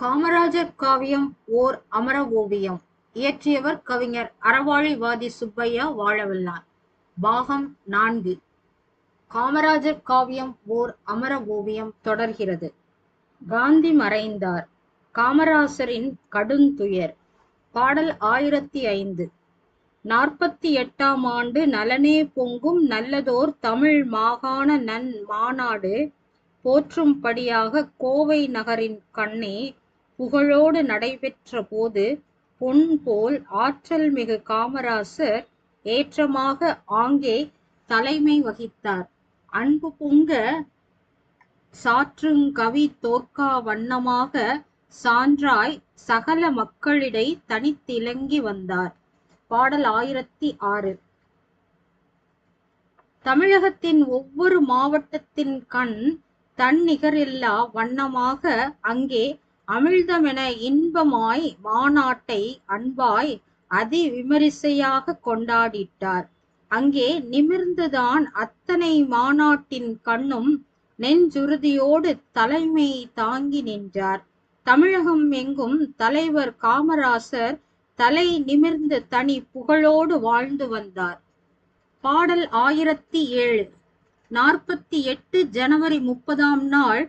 காமராஜர் காவியம் ஓர் அமர ஓவியம். இயற்றியவர் கவிஞர் அறவாழிவாதி சுப்பையா வாழவல்லார் பாகம் நான்கு. காமராஜர் காவியம் ஓர் அமர ஓவியம் தொடர்கிறது. காந்தி மறைந்தார். காமராசரின் கடுந்துயர். பாடல் ஆயிரத்தி ஐந்து. நாற்பத்தி எட்டாம் ஆண்டு நலனே பொங்கும் நல்லதோர் தமிழ் மாகாண நன் மாநாடு போற்றும்படியாக கோவை நகரின் கண்ணே புகழோடு நடைபெற்ற போது பொன் போல் ஆற்றல் மிகு காமராசர் ஏற்றமாக ஆங்கே தலைமை வகித்தார். அன்பு பொங்க சாற்றுங் கவி தோற்கா வண்ணமாக சான்றாய் சகல மக்களிடை தனித்திலங்கி வந்தார். பாடல் ஆயிரத்தி ஆறு. தமிழகத்தின் ஒவ்வொரு மாவட்டத்தின் கண் தன்னிகரில்லா வண்ணமாக அங்கே அமிழ்தமென இன்பமாய் மாநாட்டை அன்பாய் அதி விமரிசையாக கொண்டாடிட்டார். அங்கே நிமிர்ந்துதான் அத்தனை மாநாட்டின் கண்ணும் நெஞ்சுறுதியோடு தலைமை தாங்கி நின்றார். தமிழகம் எங்கும் தலைவர் காமராசர் தலை நிமிர்ந்து தனி புகழோடு வாழ்ந்து வந்தார். பாடல் ஆயிரத்தி ஏழு. நாற்பத்தி எட்டு ஜனவரி முப்பதாம் நாள்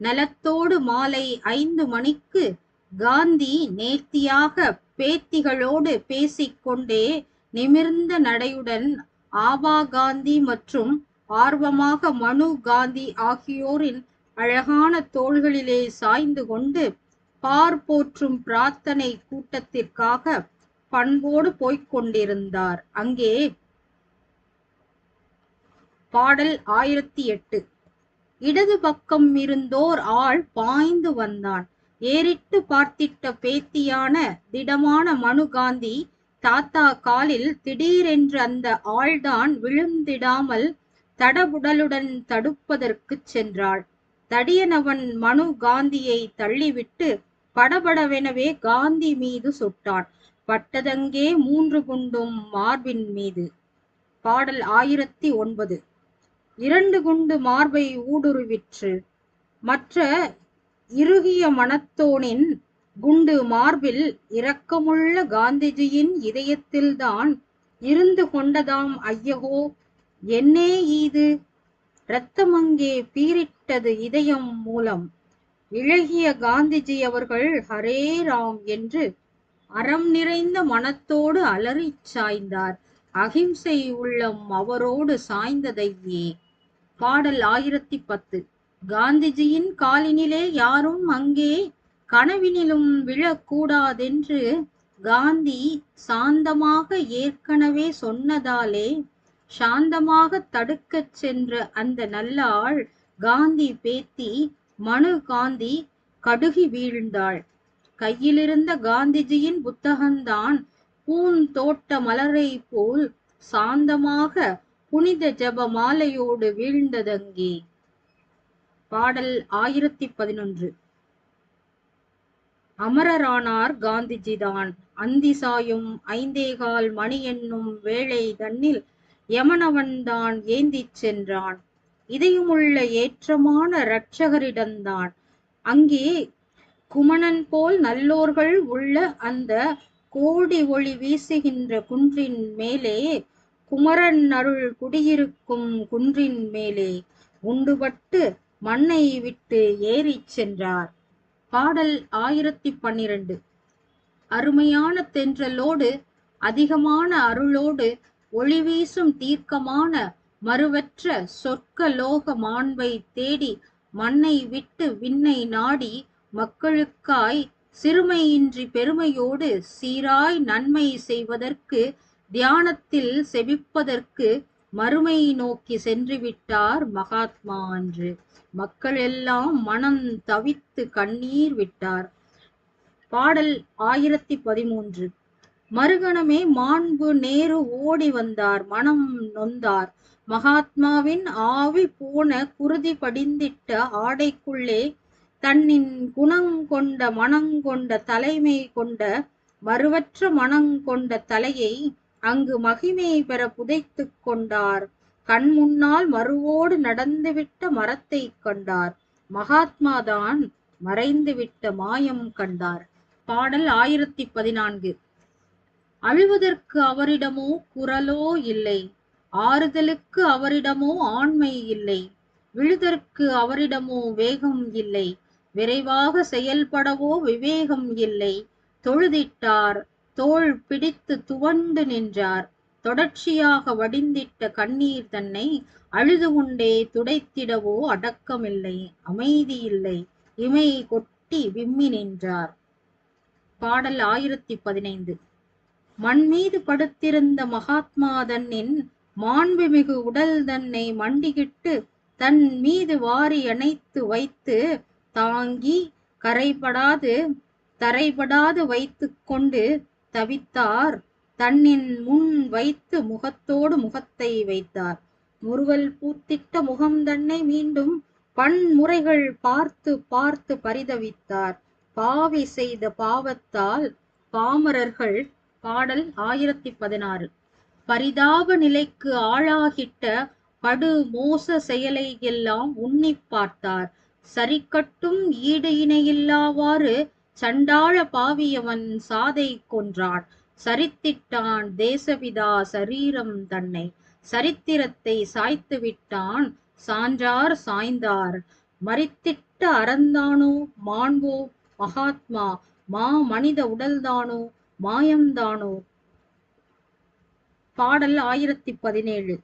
நலத்தோடு மாலை ஐந்து மணிக்கு காந்தி நேர்த்தியாக பேத்திகளோடு பேசிக்கொண்டே நிமிர்ந்த நடையுடன் ஆபா காந்தி மற்றும் ஆர்வமாக மனு காந்தி ஆகியோரின் அழகான தோள்களிலே சாய்ந்து கொண்டு பார் போற்றும் பிரார்த்தனை கூட்டத்திற்காக பண்போடு போய்க் கொண்டிருந்தார் அங்கே பாடல் ஆயிரத்தி எட்டு. இடது பக்கம் இருந்தோர் ஆள் பாய்ந்து வந்தான். ஏறிட்டு பார்த்திட்ட பேத்தியான திடமான மனு காந்தி தாத்தா காலில் திடீரென்று அந்த ஆள்தான் விழுந்திடாமல் தடபுடலுடன் தடுப்பதற்குச் சென்றாள். தடியனவன் மனு காந்தியை தள்ளிவிட்டு படபடவெனவே காந்தி மீது சுட்டான். பட்டதங்கே மூன்று குண்டும் மார்பின் மீது. பாடல் ஆயிரத்தி ஒன்பது. இரண்டு குண்டு மார்பை ஊடுருவிற்று. மற்ற இறுகிய மனத்தோனின் குண்டு மார்பில் இரக்கமுள்ள காந்திஜியின் இதயத்தில்தான் இருந்து கொண்டதாம் ஐயகோ என்னே ஈது இரத்தமங்கே பீரிட்டது இதயம் மூலம். இழகிய காந்திஜி அவர்கள் ஹரே ராம் என்று அறம் நிறைந்த மனத்தோடு அலறிச் சாய்ந்தார். அகிம்சை உள்ளம் அவரோடு சாய்ந்ததையே. பாடல் ஆயிரத்தி பத்து. காந்திஜியின் காலினிலே யாரும் அங்கே கனவினிலும் விழக்கூடாதென்று காந்தி சாந்தமாக ஏற்கனவே சொன்னதாலே சாந்தமாக தடுக்கச் சென்ற அந்த நல்லாள் காந்தி பேத்தி மனு காந்தி கடுகி வீழ்ந்தாள். கையிலிருந்த காந்திஜியின் புத்தகம்தான் பூந்தோட்ட மலரை போல் சாந்தமாக புனித ஜப மாலையோடு வீழ்ந்ததங்கே. பாடல் ஆயிரத்தி பதினொன்று. அமரரானார் காந்திஜிதான். அந்தி சாயும் ஐந்தேகால் மணி என்னும் வேளை தன்னில் யமனவன்தான் ஏந்திச் சென்றான். இதயமுள்ள ஏற்றமான இரட்சகரிடம்தான். அங்கே குமணன் போல் நல்லோர்கள் உள்ள அந்த கோடி ஒளி வீசுகின்ற குன்றின் மேலே குமரன் அருள் குடியிருக்கும் குன்றின் மேலே உண்டுபட்டு மண்ணை விட்டு ஏறிச் சென்றார். பாடல் ஆயிரத்தி பன்னிரண்டு. அருமையான தென்றலோடு அதிகமான அருளோடு ஒளி வீசும் தீர்க்கமான மறுவற்ற சொர்க்க லோக மாண்பை தேடி மண்ணை விட்டு விண்ணை நாடி மக்களுக்காய் சிறுமையின்றி பெருமையோடு சீராய் நன்மை செய்வதற்கு தியானத்தில் செபிப்பதற்கு மறுமை நோக்கி சென்று விட்டார் மகாத்மா அன்று. மக்கள் எல்லாம் மனம் தவித்து கண்ணீர் விட்டார். பாடல் ஆயிரத்தி பதிமூன்று. மறுகணமே மாண்பு நேரு ஓடி வந்தார் மனம் நொந்தார். மகாத்மாவின் ஆவி போன குருதி படிந்திட்ட ஆடைக்குள்ளே தன்னின் குணங்கொண்ட மனங்கொண்ட தலைமை கொண்ட மறுவற்ற மனங்கொண்ட தலையை அங்கு மகிமையை பெற புதைத்துக் கொண்டார். கண் முன்னால் மறுவோடு நடந்துவிட்ட மரத்தை கண்டார். மகாத்மாதான் மறைந்துவிட்ட மாயம் கண்டார். பாடல் ஆயிரத்தி பதினான்கு அழுவதற்கு அவரிடமோ குரலோ இல்லை. ஆறுதலுக்கு அவரிடமோ ஆண்மை இல்லை. விழுதற்கு அவரிடமோ வேகம் இல்லை. விரைவாக செயல்படவோ விவேகம் இல்லை. தொழுதிட்டார். தோள் பிடித்து துவண்டு நின்றார். தொடர்ச்சியாக வடிந்திட்ட கண்ணீர் தன்னை அழுது கொண்டே துடைத்திடவோ அடக்கமில்லை அமைதி இல்லை இமை கொட்டி விம்மி நின்றார். பாடல் ஆயிரத்தி பதினைந்து. மண் மீது படுத்திருந்த மகாத்மா தன்னின் மாண்புமிகு உடல் தன்னை மண்டிகிட்டு தன் மீது வாரி அணைத்து வைத்து தாங்கி கரைபடாது தரைபடாது வைத்து கொண்டு தவித்தார். தன்னின் முன் வைத்து முகத்தோடு முகத்தை வைத்தார். முறுவல் பூத்திட்ட முகம் தன்னை மீண்டும் பன்முறைகள் பார்த்து பார்த்து பரிதவித்தார். பாவி செய்த பாவத்தால் பாமரர்கள் பாடல் ஆயிரத்தி பதினாறு. பரிதாப நிலைக்கு ஆளாகிட்ட படு மோச செயலை எல்லாம் உன்னி பார்த்தார். சரிக்கட்டும் ஈடு இணையில்லாவாறு சண்டாள பாவியவன் சாதை கொன்றான். சரித்திட்டான் தேசபிதா சரீரம் தன்னை. சரித்திரத்தை சாய்த்து விட்டான் சான்றார் சாய்ந்தார். மறித்திட்ட அறந்தானோ மாண்போ மகாத்மா? மா மனித உடல்தானோ மாயம்தானோ? பாடல் ஆயிரத்தி பதினேழு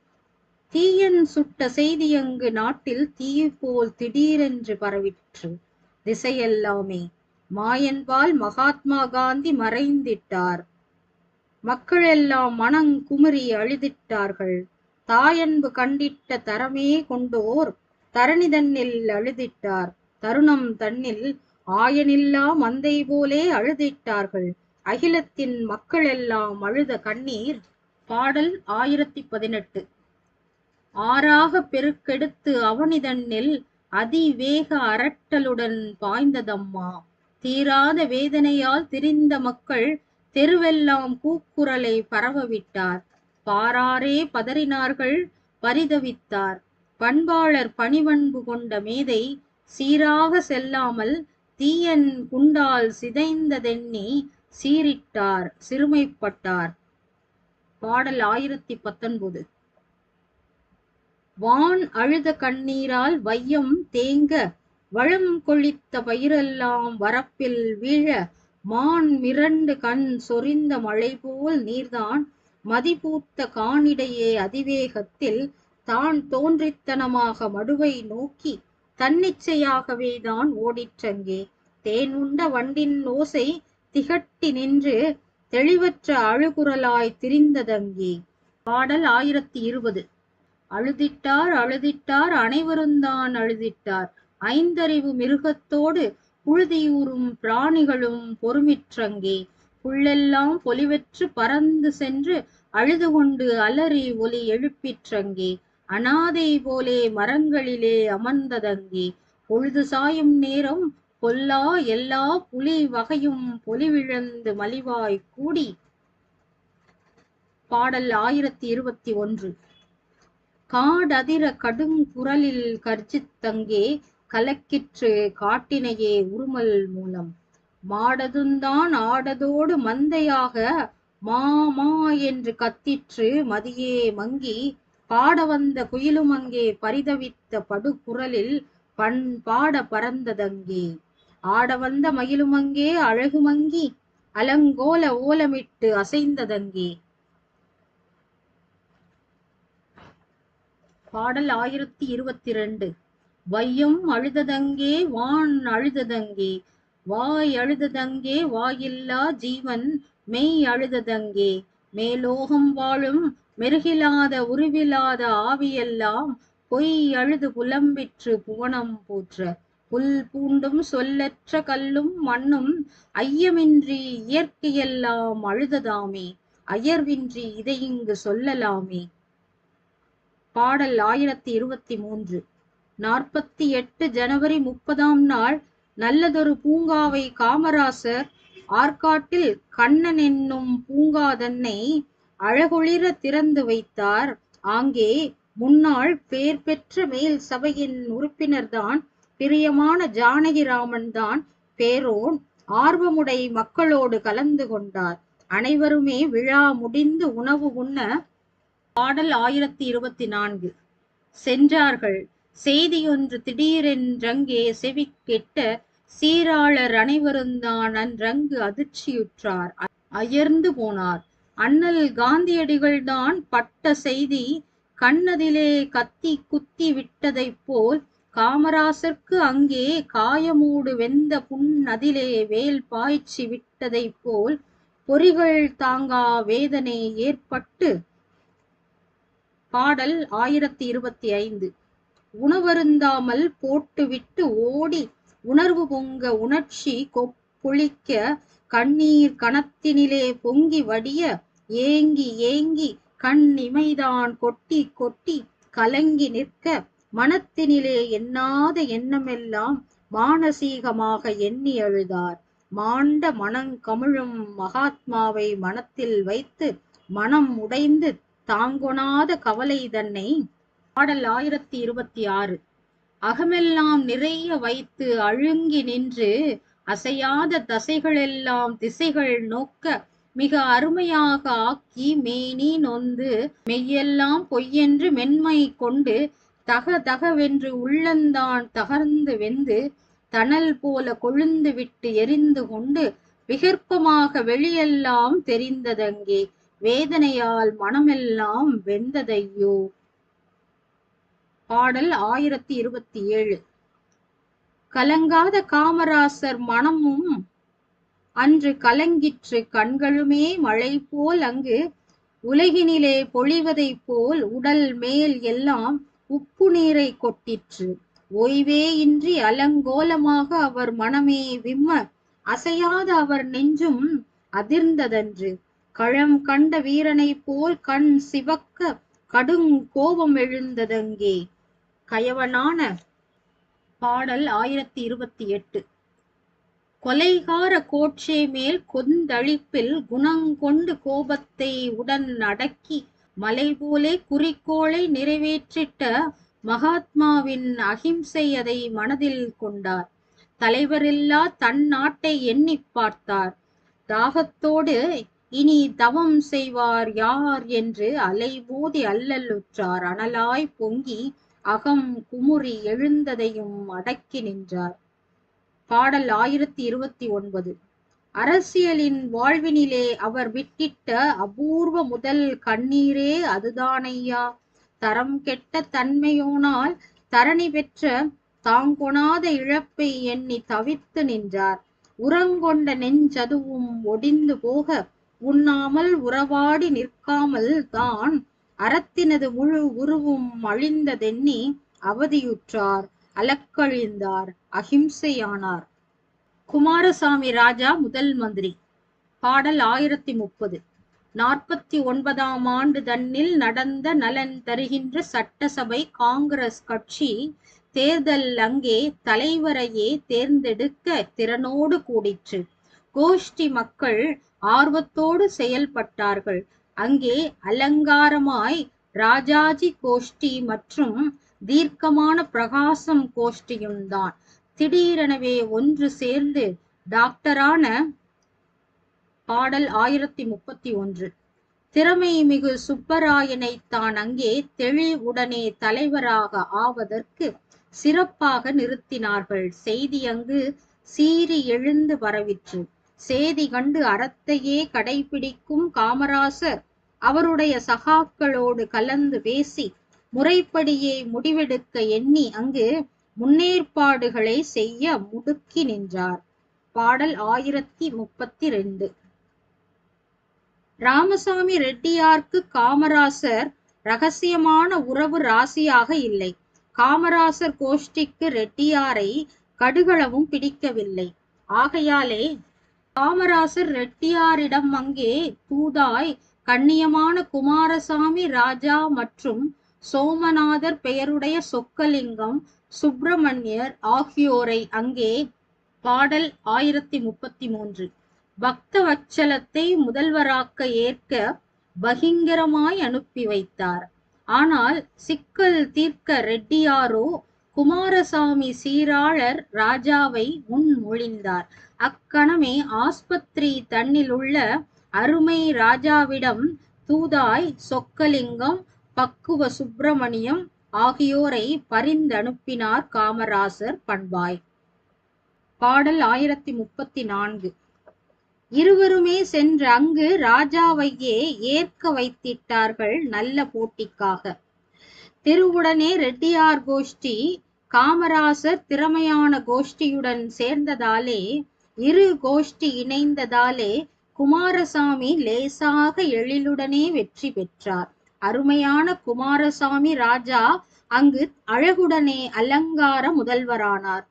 தீயன் சுட்ட செய்தியங்கு நாட்டில் தீ போல் திடீரென்று பரவிற்று. திசையெல்லாமே மாயன்பால் மகாத்மா காந்தி மறைந்திட்டார். மக்களெல்லாம் மனங் குமுறி அழுதிட்டார்கள். தாயன்பு கண்டிட்ட தரமே கொண்டோர் தரணி தன்னில் அழுதிட்டார். தருணம் தன்னில் ஆயனில்லா மந்தை போலே அழுதிட்டார்கள். அகிலத்தின் மக்கள் எல்லாம் அழுத கண்ணீர். பாடல் ஆயிரத்தி பதினெட்டு ஆறாக பெருக்கெடுத்து அவனிதன்னில் அதிவேக அரட்டலுடன் பாய்ந்ததம்மா. தீராத வேதனையால் திரிந்த மக்கள் தெருவெல்லாம் கூக்குரலை பரவவிட்டார். பாராரே பதறினார்கள் பரிதவித்தார். பண்பாளர் பணிவன்பு கொண்ட மேதை சீராக செல்லாமல் தீயன் குண்டால் சிதைந்ததெண்ணி சீரிட்டார் சிறுமைப்பட்டார். பாடல் ஆயிரத்தி பத்தொன்பது. வான் அழுத கண்ணீரால் வையம் தேங்க வளம் கொழித்த பயிரெல்லாம் வரப்பில் வீழ மான் மிரண்டு கண் சொரிந்த மழை போல் நீர்தான் மதிபூத்த காணிடையே அதிவேகத்தில் தான் தோன்றித்தனமாக மடுவை நோக்கி தன்னிச்சையாகவே தான் ஓடிற்றங்கே. தேனுண்ட வண்டின் ஓசை திகட்டி நின்று தெளிவற்ற அழுகுரலாய் திரிந்ததங்கே. பாடல் ஆயிரத்தி இருபது. அழுதிட்டார் அழுதிட்டார் அனைவருந்தான் அழுதிட்டார். ஐந்தறிவு மிருகத்தோடு புழுதியூறும் பிராணிகளும் பொறுமிற்றங்கே. புள்ளெல்லாம் பொலிவெற்று பறந்து சென்று அழுது கொண்டு அலறி ஒலி எழுப்பிற்றங்கே. அனாதை போலே மரங்களிலே அமர்ந்ததங்கே. பொழுது சாயும் நேரம் கொல்லா எல்லா புலி வகையும் பொலிவிழந்து மலிவாய் கூடி. பாடல் ஆயிரத்தி இருபத்தி ஒன்று. காடதிர கடுங்குரலில் கர்ஜித்தங்கே. கலக்கிற்று காட்டினையே உருமல் மூலம். மாடதுந்தான் ஆடதோடு மந்தையாக மாமா என்று கத்திற்று மதியே மங்கி பாட வந்த குயிலும் அங்கே பரிதவித்த படுகுரலில் பண் பாட பறந்ததங்கே. ஆட வந்த மயிலுமங்கே அழகு மங்கி அலங்கோல ஓலமிட்டு அசைந்ததங்கே. பாடல் ஆயிரத்தி இருபத்தி ரெண்டு. வையம் அழுததங்கே வான் அழுததங்கே. வாய் அழுததங்கே வாயில்லா ஜீவன் மெய் அழுததங்கே. மேலோகம் வாழும் மெருகிலாத உருவிலாத ஆவியெல்லாம் பொய் அழுது புலம்பிற்று புவனம் போற்ற. புல் பூண்டும் சொல்லற்ற கல்லும் மண்ணும் ஐயமின்றி இயற்கையெல்லாம் அழுததாமே. அயர்வின்றி இதை இங்கு சொல்லலாமே. பாடல் ஆயிரத்தி இருபத்தி மூன்று. நாற்பத்தி எட்டு ஜனவரி முப்பதாம் நாள் நல்லதொரு பூங்காவை காமராசர் ஆற்காட்டில் கண்ணன் என்னும் பூங்காதன்னை அழகுளிர திறந்து வைத்தார். ஆங்கே முன்னாள் பேர் பெற்ற மேல் சபையின் உறுப்பினர்தான் பிரியமான ஜானகிராமன் தான் பேரோன் ஆர்வமுடை மக்களோடு கலந்து கொண்டார். அனைவருமே விழா முடிந்து உணவு உண்ண பாடல் ஆயிரத்தி இருபத்தி நான்கு. சென்றார்கள். செய்தியொன்று திடீரென்றங்கே செவி கெட்ட சீராளர் அனைவருந்தான் அன்றங்கு அதிர்ச்சியுற்றார். அயர்ந்து போனார். அண்ணல் காந்தியடிகள்தான் பட்ட செய்தி கண்ணதிலே கத்தி குத்தி விட்டதைப் போல் காமராசர்க்கு அங்கே காயமூடு வெந்த புன்னதிலே வேல் பாய்ச்சி விட்டதைப் போல் பொறிகள் தாங்கா வேதனை ஏற்பட்டு. பாடல் ஆயிரத்தி இருபத்தி ஐந்து. உணவருந்தாமல் போட்டுவிட்டு ஓடி உணர்வு பொங்க உணர்ச்சி கொப்பொழிக்க கண்ணீர் கணத்தினிலே பொங்கி வடிய ஏங்கி ஏங்கி கண் இமைதான் கொட்டி கொட்டி கலங்கி நிற்க மனத்தினிலே எண்ணாத எண்ணமெல்லாம் மானசீகமாக எண்ணி அழுதார். மாண்ட மனங்கமிழும் மகாத்மாவை மனத்தில் வைத்து மனம் உடைந்து தாங்கொணாத கவலை தன்னை பாடல் ஆயிரத்தி இருபத்தி ஆறு. அகமெல்லாம் நிறைய வைத்து அழுங்கி நின்று அசையாத தசைகளெல்லாம் திசைகள் நோக்க மிக அருமையாக ஆக்கி மேனி நொந்து மெய்யெல்லாம் பொய்யென்று மென்மை கொண்டு தக தகவென்று உள்ளந்தான் தகர்ந்து வெந்து தணல் போல கொழுந்து விட்டு எரிந்து கொண்டு விகற்பமாக வெளியெல்லாம் தெரிந்ததங்கே. வேதனையால் மனமெல்லாம் வெந்ததையோ. பாடல் ஆயிரத்தி இருபத்தி ஏழு. கலங்காத காமராசர் மனமும் அன்று கலங்கிற்று கண்களுமே மழை போல் அங்கு உலகினிலே பொழிவதைப் போல் உடல் மேல் எல்லாம் உப்பு நீரை கொட்டிற்று. ஓய்வே இன்றி அலங்கோலமாக அவர் மனமே விம்ம அசையாத அவர் நெஞ்சும் அதிர்ந்ததன்று. களம் கண்ட வீரனைப் போல் கண் சிவக்க கடுங் கோபம் எழுந்ததங்கே. கயவனான பாடல் ஆயிரத்தி இருபத்தி எட்டு. கொலைகார கோட்சே மேல் கொந்தளிப்பில் குணங்கொண்டு கோபத்தை உடன் அடக்கி மலை போலே குறிக்கோளை நிறைவேற்றிட்ட மகாத்மாவின் அகிம்சை அதை மனதில் கொண்டார். தலைவரில்லா தன் நாட்டை எண்ணி பார்த்தார். தாகத்தோடு இனி தவம் செய்வார் யார் என்று அலைமோதி அல்லலுற்றார். அனலாய் பொங்கி அகம் குமுறி எழுந்ததையும் அடக்கி நின்றார். பாடல் ஆயிரத்தி இருபத்தி ஒன்பது. அரசியலின் வாழ்வினிலே அவர் விட்டிட்ட அபூர்வ முதல் கண்ணீரே அதுதானையா? தரம் கெட்ட தன்மையோனால் தரணி பெற்ற தாங்கொணாத இழப்பை எண்ணி தவித்து நின்றார். உரங்கொண்ட நெஞ்சதுவும் ஒடிந்து போக உண்ணாமல் உறவாடி நிற்காமல் தான் அறத்தினது முழு உருவும் அழிந்ததெண்ணி அவதியுற்றார் அலக்கழிந்தார் அகிம்சையானார். குமாரசாமி ராஜா முதல் மந்திரி. பாடல் ஆயிரத்தி முப்பது. நாற்பத்தி ஒன்பதாம் ஆண்டு தன்னில் நடந்த நலன் தருகின்ற சட்டசபை காங்கிரஸ் கட்சி தேர்தல் அங்கே தலைவரையே தேர்ந்தெடுக்க திறனோடு கூடிற்று. கோஷ்டி மக்கள் ஆர்வத்தோடு செயல்பட்டார்கள். அங்கே அலங்காரமாய் ராஜாஜி கோஷ்டி மற்றும் தீர்க்கமான பிரகாசம் கோஷ்டியும் தான். திடீரெனவே ஒன்று சேர்ந்து டாக்டரான பாடல் ஆயிரத்தி முப்பத்தி ஒன்று. திறமை மிகு சுப்பராயனை தான் அங்கே தெளிவுடனே தலைவராக ஆவதற்கு சிறப்பாக நிறுத்தினார்கள். செய்தி அங்கு சீறி எழுந்து வரவிற்று. சேதி கண்டு அறத்தையே கடைபிடிக்கும் காமராசர் அவருடைய சகாக்களோடு கலந்து பேசி முறைப்படியே முடிவெடுக்க எண்ணி அங்கு முன்னேற்பாடுகளை செய்ய முடுக்கி நின்றார். பாடல் ஆயிரத்தி முப்பத்தி ரெண்டு. ராமசாமி ரெட்டியார்க்கு காமராசர் ரகசியமான உறவு ராசியாக இல்லை. காமராசர் கோஷ்டிக்கு ரெட்டியாரை கடுகளவும் பிடிக்கவில்லை. ஆகையாலே காமராசர் ரெட்டியாரிடம் அங்கே தூதாய் கண்ணியமான குமாரசாமி ராஜா மற்றும் சோமநாதர் பெயருடைய சொக்கலிங்கம் சுப்பிரமணியர் ஆகியோரை அங்கே பாடல் ஆயிரத்தி முப்பத்தி மூன்று. பக்த வச்சலத்தை முதல்வராக்க ஏற்க பகிங்கரமாய் அனுப்பி வைத்தார். ஆனால் சிக்கல் தீர்க்க ரெட்டியாரோ குமாரசாமி சீராளர் ராஜாவை முன்மொழிந்தார் அக்கணமே ஆஸ்பத்திரி தன்னிலுள்ள அருமை ராஜாவிடம் தூதாய் சொக்கலிங்கம் பக்குவ சுப்பிரமணியம் ஆகியோரை பரிந்தனுப்பினார் காமராசர் பண்பாய். பாடல் ஆயிரத்தி முப்பத்தி நான்கு இருவருமே சென்று அங்கு ராஜாவையே ஏற்க வைத்திட்டார்கள் நல்ல போட்டிக்காக. திருவுடனே ரெட்டியார் கோஷ்டி காமராசர் திறமையான கோஷ்டியுடன் சேர்ந்ததாலே இரு கோஷ்டி இணைந்ததாலே குமாரசாமி லேசாக எழிலுடனே வெற்றி பெற்றார். அருமையான குமாரசாமி ராஜா அங்கு அழகுடனே அலங்கார முதல்வரானார்.